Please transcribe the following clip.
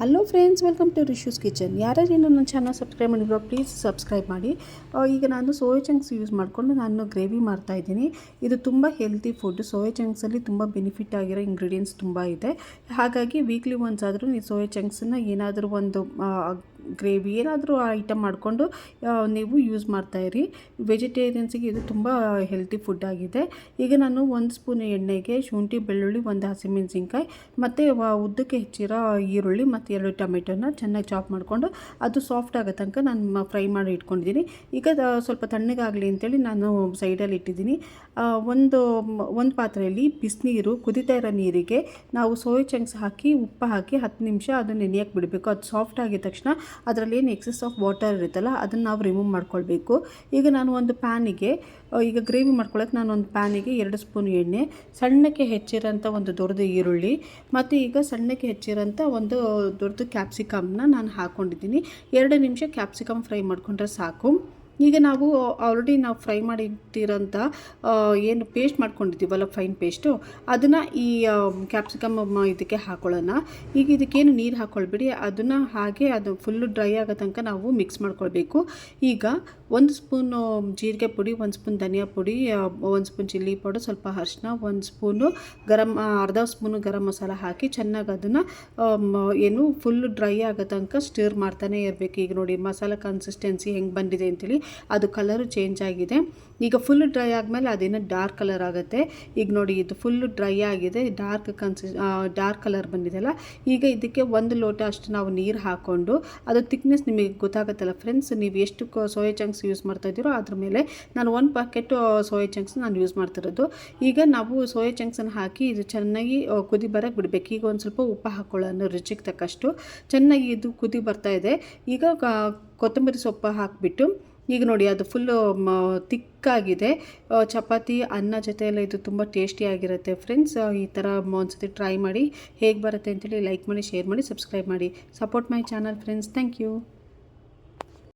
Hello friends welcome to Rishu's kitchen ಯಾರ್ಯಾರು ಇನ್ನೂ ನನ್ನ ಚಾನಲ್ ಸಬ್ಸ್ಕ್ರೈಬ್ ಮಾಡಿರೋ ಪ್ಲೀಸ್ ಸಬ್ಸ್ಕ್ರೈಬ್ ಮಾಡಿ. ಈಗ ನಾನು ಸೋಯಾ ಚಂಕ್ಸ್ ಯೂಸ್ ಮಾಡಿಕೊಂಡು ನಾನು ಗ್ರೇವಿ ಮಾಡ್ತಾ ಇದ್ದೀನಿ. ಇದು ತುಂಬ ಹೆಲ್ತಿ ಫುಡ್ ಸೋಯಾ ಚಂಕ್ಸಲ್ಲಿ ತುಂಬ ಬೆನಿಫಿಟ್ ಆಗಿರೋ ಇಂಗ್ರೀಡಿಯೆಂಟ್ಸ್ ತುಂಬ ಇದೆ. ಹಾಗಾಗಿ ವೀಕ್ಲಿ ಒನ್ಸ್ ಆದರೂ ನೀವು ಸೋಯಾ ಚಂಕ್ಸನ್ನು ಏನಾದರೂ ಒಂದು ಗ್ರೇವಿ ಏನಾದರೂ ಐಟಮ್ ಮಾಡಿಕೊಂಡು ನೀವು ಯೂಸ್ ಮಾಡ್ತಾಯಿರಿ ವೆಜಿಟೇರಿಯನ್ಸಿಗೆ ಇದು ತುಂಬ ಹೆಲ್ತಿ ಫುಡ್ ಆಗಿದೆ. ಈಗ ನಾನು ಒಂದು ಸ್ಪೂನ್ ಎಣ್ಣೆಗೆ ಶುಂಠಿ, ಬೆಳ್ಳುಳ್ಳಿ, ಒಂದು ಹಸಿಮೆಣಸಿನ್ಕಾಯಿ, ಮತ್ತು ಉದ್ದಕ್ಕೆ ಹೆಚ್ಚಿರೋ ಈರುಳ್ಳಿ ಮತ್ತು ಎರಡು ಟೊಮೆಟೊನ ಚೆನ್ನಾಗಿ ಚಾಪ್ ಮಾಡಿಕೊಂಡು, ಅದು ಸಾಫ್ಟ್ ಆಗೋ ತನಕ ನಾನು ಫ್ರೈ ಮಾಡಿ ಇಟ್ಕೊಂಡಿದ್ದೀನಿ ಈಗ ಸ್ವಲ್ಪ ತಣ್ಣಗಾಗಲಿ ಅಂತೇಳಿ ನಾನು ಸೈಡಲ್ಲಿ ಇಟ್ಟಿದ್ದೀನಿ ಒಂದು ಒಂದು ಪಾತ್ರೆಯಲ್ಲಿ ಬಿಸಿನೀರು, ಕುದಿತಾ ಇರೋ ನೀರಿಗೆ ನಾವು ಸೋಯಾ ಚಂಕ್ಸ್ ಹಾಕಿ, ಉಪ್ಪು ಹಾಕಿ ಹತ್ತು ನಿಮಿಷ ಅದು ನೆನೆಯಕ್ಕೆ ಬಿಡಬೇಕು. ಅದು ಸಾಫ್ಟ್ ಆಗಿದ ತಕ್ಷಣ ಅದರಲ್ಲಿ ಏನು ಎಕ್ಸಸ್ ಆಫ್ ವಾಟರ್ ಇರುತ್ತಲ್ಲ, ಅದನ್ನು ನಾವು ರಿಮೂವ್ ಮಾಡ್ಕೊಳ್ಬೇಕು. ಈಗ ನಾನು ಒಂದು ಪ್ಯಾನಿಗೆ ಈಗ ಗ್ರೇವಿ ಮಾಡ್ಕೊಳ್ಳೋಕೆ ನಾನು ಒಂದು ಪ್ಯಾನಿಗೆ ಎರಡು ಸ್ಪೂನ್ ಎಣ್ಣೆ, ಸಣ್ಣಕ್ಕೆ ಹೆಚ್ಚಿರೋಂಥ ಒಂದು ದೊಡ್ಡದು ಈರುಳ್ಳಿ, ಮತ್ತು ಈಗ ಸಣ್ಣಕ್ಕೆ ಹೆಚ್ಚಿರೋಂಥ ಒಂದು ದೊಡ್ಡದು ಕ್ಯಾಪ್ಸಿಕಮ್ನ ನಾನು ಹಾಕ್ಕೊಂಡಿದ್ದೀನಿ ಎರಡು ನಿಮಿಷ ಕ್ಯಾಪ್ಸಿಕಮ್ ಫ್ರೈ ಮಾಡಿಕೊಂಡ್ರೆ ಸಾಕು. ಈಗ ನಾವು ಆಲ್ರೆಡಿ ನಾವು ಫ್ರೈ ಮಾಡಿಟ್ಟಿರೋಂಥ ಏನು ಪೇಸ್ಟ್ ಮಾಡ್ಕೊಂಡಿದ್ದೀವಲ್ಲ ಫೈನ್ ಪೇಸ್ಟು ಅದನ್ನು ಈ ಕ್ಯಾಪ್ಸಿಕಮ್ ಇದಕ್ಕೆ ಹಾಕೊಳ್ಳೋಣ. ಈಗ ಇದಕ್ಕೇನು ನೀರು ಹಾಕ್ಕೊಳ್ಬೇಡಿ ಅದನ್ನು ಹಾಗೆ ಅದು ಫುಲ್ಲು ಡ್ರೈ ಆಗೋ ತನಕ ನಾವು ಮಿಕ್ಸ್ ಮಾಡ್ಕೊಳ್ಬೇಕು. ಈಗ ಒಂದು ಸ್ಪೂನು ಜೀರಿಗೆ ಪುಡಿ, ಒಂದು ಸ್ಪೂನ್ ಧನಿಯಾ ಪುಡಿ ಒಂದು ಸ್ಪೂನ್ ಚಿಲ್ಲಿ ಪೌಡರ್, ಸ್ವಲ್ಪ ಅರಿಶಿನ ಒಂದು ಸ್ಪೂನು ಗರಂ ಅರ್ಧ ಸ್ಪೂನು ಗರಂ ಮಸಾಲ ಹಾಕಿ ಚೆನ್ನಾಗಿ ಅದನ್ನು ಏನು ಫುಲ್ ಡ್ರೈ ಆಗೋ ತನಕ ಸ್ಟಿರ್ ಮಾಡ್ತಾನೆ ಇರಬೇಕು. ಈಗ ನೋಡಿ ಮಸಾಲ ಕನ್ಸಿಸ್ಟೆನ್ಸಿ ಹೆಂಗೆ ಬಂದಿದೆ ಅಂತೇಳಿ, ಅದು ಕಲರು ಚೇಂಜ್ ಆಗಿದೆ. ಈಗ ಫುಲ್ ಡ್ರೈ ಆದಮೇಲೆ ಅದೇನೋ ಡಾರ್ಕ್ ಕಲರ್ ಆಗುತ್ತೆ. ಈಗ ನೋಡಿ, ಇದು ಫುಲ್ಲು ಡ್ರೈ ಆಗಿದೆ. ಡಾರ್ಕ್ ಕನ್ಸಿ ಡಾರ್ಕ್ ಕಲರ್ ಬಂದಿದೆಲ್ಲ ಈಗ ಇದಕ್ಕೆ ಒಂದು ಲೋಟ ಅಷ್ಟು ನಾವು ನೀರು ಹಾಕ್ಕೊಂಡು ಅದು ತಿಕ್ನೆಸ್ ನಿಮಗೆ ಗೊತ್ತಾಗುತ್ತಲ್ಲ ಫ್ರೆಂಡ್ಸ್ ನೀವು ಎಷ್ಟು ಸೋಯಾ ಚಂಕ್ಸ್ ಯೂಸ್ ಮಾಡ್ತಾ ಇದ್ದೀರೋ ಅದ್ರ ಮೇಲೆ ನಾನು ಒಂದು ಪ್ಯಾಕೆಟ್ ಸೋಯಾ ಚಂಕ್ಸ್ ನಾನು ಯೂಸ್ ಮಾಡ್ತಿರೋದು ಈಗ ನಾವು ಸೋಯಾ ಚಂಕ್ಸನ್ನು ಹಾಕಿ, ಇದು ಚೆನ್ನಾಗಿ ಕುದಿ ಬರೋಕ್ಕೆ ಬಿಡಬೇಕು. ಈಗ ಒಂದು ಸ್ವಲ್ಪ ಉಪ್ಪು ಹಾಕ್ಕೊಳ್ಳೋಣ ರುಚಿಗೆ ತಕ್ಕಷ್ಟು. ಚೆನ್ನಾಗಿ ಇದು ಕುದಿ ಬರ್ತಾ ಇದೆ. ಈಗ ಕೊತ್ತಂಬರಿ ಸೊಪ್ಪು ಹಾಕಿಬಿಟ್ಟು ಈಗ ನೋಡಿ, ಅದು ಫುಲ್ಲು ತಿಕ್ಕಾಗಿದೆ. ಚಪಾತಿ, ಅನ್ನ ಜೊತೆ ಎಲ್ಲ ಇದು ತುಂಬ ಟೇಸ್ಟಿಯಾಗಿರುತ್ತೆ ಫ್ರೆಂಡ್ಸ್ ಈ ಥರ ಒಂದ್ಸತಿ ಟ್ರೈ ಮಾಡಿ ಹೇಗೆ ಬರುತ್ತೆ ಅಂತೇಳಿ ಲೈಕ್ ಮಾಡಿ ಶೇರ್ ಮಾಡಿ ಸಬ್ಸ್ಕ್ರೈಬ್ ಮಾಡಿ. Support my channel friends thank you